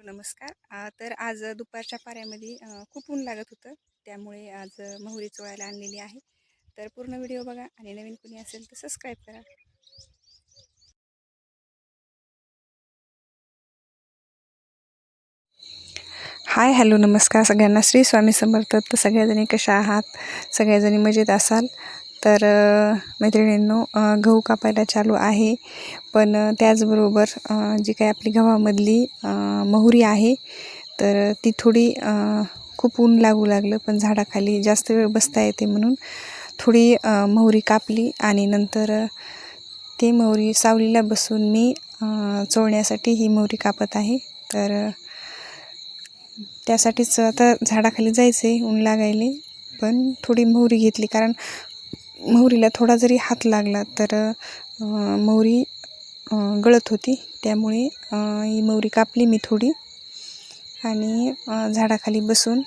नमस्कार. तर आज दुपारच्या पाऱ्यामध्ये खूप ऊन लागत होतं. त्यामुळे आज मोहरी चोळायला आणलेली आहे. तर पूर्ण व्हिडिओ बघा आणि नवीन कुणी असेल तर सबस्क्राईब करा. हाय हॅलो नमस्कार. सगळ्यांना श्री स्वामी समर्थ. तर सगळ्याजणी कशा आहात? सगळ्याजणी मजेत असाल? तर मैत्रिणींनो गहू कापायला चालू आहे. पण त्याचबरोबर जी काही आपली गव्हामधली मोहरी आहे तर ती थोडी खूप ऊन लागू लागलं पण झाडाखाली जास्त वेळ बसता येते म्हणून थोडी मोहरी कापली आणि नंतर ती मोहरी सावलीला बसून मी चोळण्यासाठी ही मोहरी कापत आहे. तर त्यासाठीच आता झाडाखाली जायचं आहे ऊन लागायले पण थोडी मोहरी घेतली. कारण मोहरीला थोडा जरी हात लागला तर मोहरी गळत होती. त्यामुळे ही मोहरी कापली मी थोडी आणि झाडाखाली बसून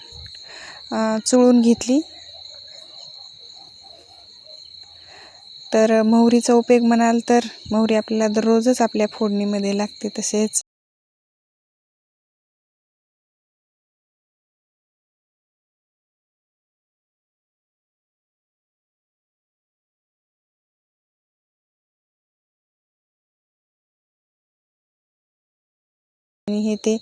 चुळून चोळून घेतली. तर मोहरीचा उपयोग म्हणाल तर मोहरी आपल्याला दररोजच आपल्या फोडणीमध्ये लागते तसेच आणि हे ते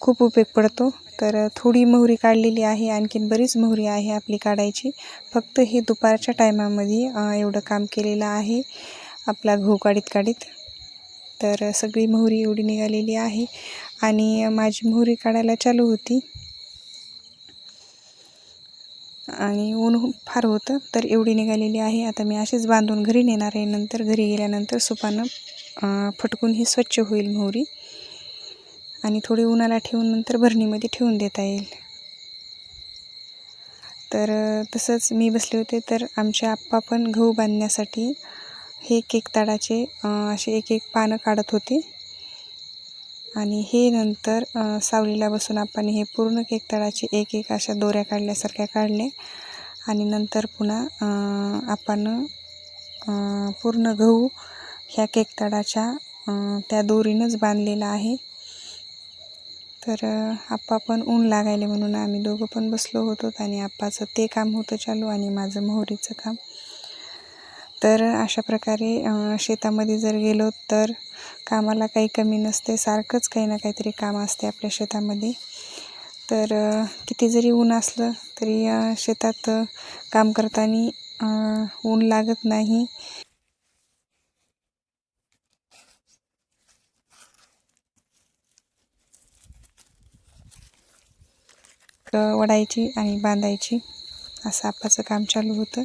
खूप उपयोग पडतो. तर थोडी मोहरी काढलेली आहे आणखीन बरीच मोहरी आहे आपली काढायची. फक्त हे दुपारच्या टायमामध्ये एवढं काम केलेलं आहे आपला गहू काढीत काढीत. तर सगळी मोहरी एवढी निघालेली आहे आणि माझी मोहरी काढायला चालू होती. आणि ऊन फार होतं तर एवढी निघालेली आहे. आता मी अशीच बांधून घरी नेणार आहे. नंतर घरी गेल्यानंतर सुपानं फटकून ही स्वच्छ होईल मोहरी. आणि थोडी उन्हाला ठेवून नंतर भरणीमध्ये ठेवून देता येईल. तर तसंच मी बसले होते तर आमचे आप्पा पण गहू बांधण्यासाठी हे केक ताडाचे असे एक एक पानं काढत होते. आणि हे नंतर सावलीला बसून आपण हे पूर्ण केक तळाचे एक एक अशा दोऱ्या काढल्यासारख्या काढल्या. आणि नंतर पुन्हा आपण पूर्ण गहू ह्या केक तळाच्या त्या दोरीनंच बांधलेला आहे. तर आप्पा पण ऊन लागायले म्हणून आम्ही दोघं पण बसलो होतो आणि आप्पाचं ते काम होतं चालू आणि माझं मोहरीचं काम. तर अशा प्रकारे शेतामध्ये जर गेलो तर कामाला काही कमी नसते सारखंच काही ना काहीतरी काम असते आपल्या शेतामध्ये. तर किती जरी ऊन असलं तरी शेतात काम करताना ऊन लागत नाही. क वडायची आणि बांधायची. असं आपाचं काम चालू होतं.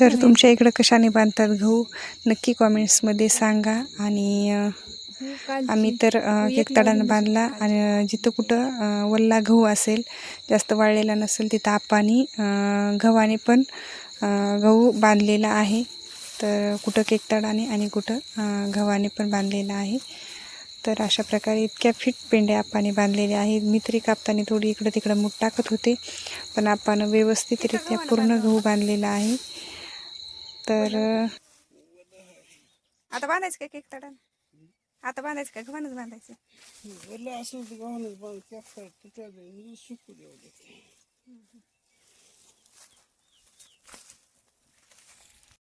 तर तुमच्या इकडं कशाने बांधतात गहू? नक्की कॉमेंट्समध्ये सांगा. आणि अ, आम्ही तर अ, केकतडानं बांधला. आणि जिथं कुठं वल्ला गहू असेल जास्त वाळलेला नसेल तिथं आपानी गव्हाने पण गहू बांधलेला आहे. तर कुठं केकतडाने आणि कुठं गव्हाने पण बांधलेला आहे. तर अशा प्रकारे इतक्या फिट पेंड्या आपाने बांधलेल्या आहेत. मी तरी कापताना थोडी इकडं तिकडं मूठ टाकत होते पण आपण व्यवस्थितरित्या पूर्ण गहू बांधलेला आहे. तर आता बांधायचं काय केक तडा आता बांधायचं काय गव्हानच बांधायचं.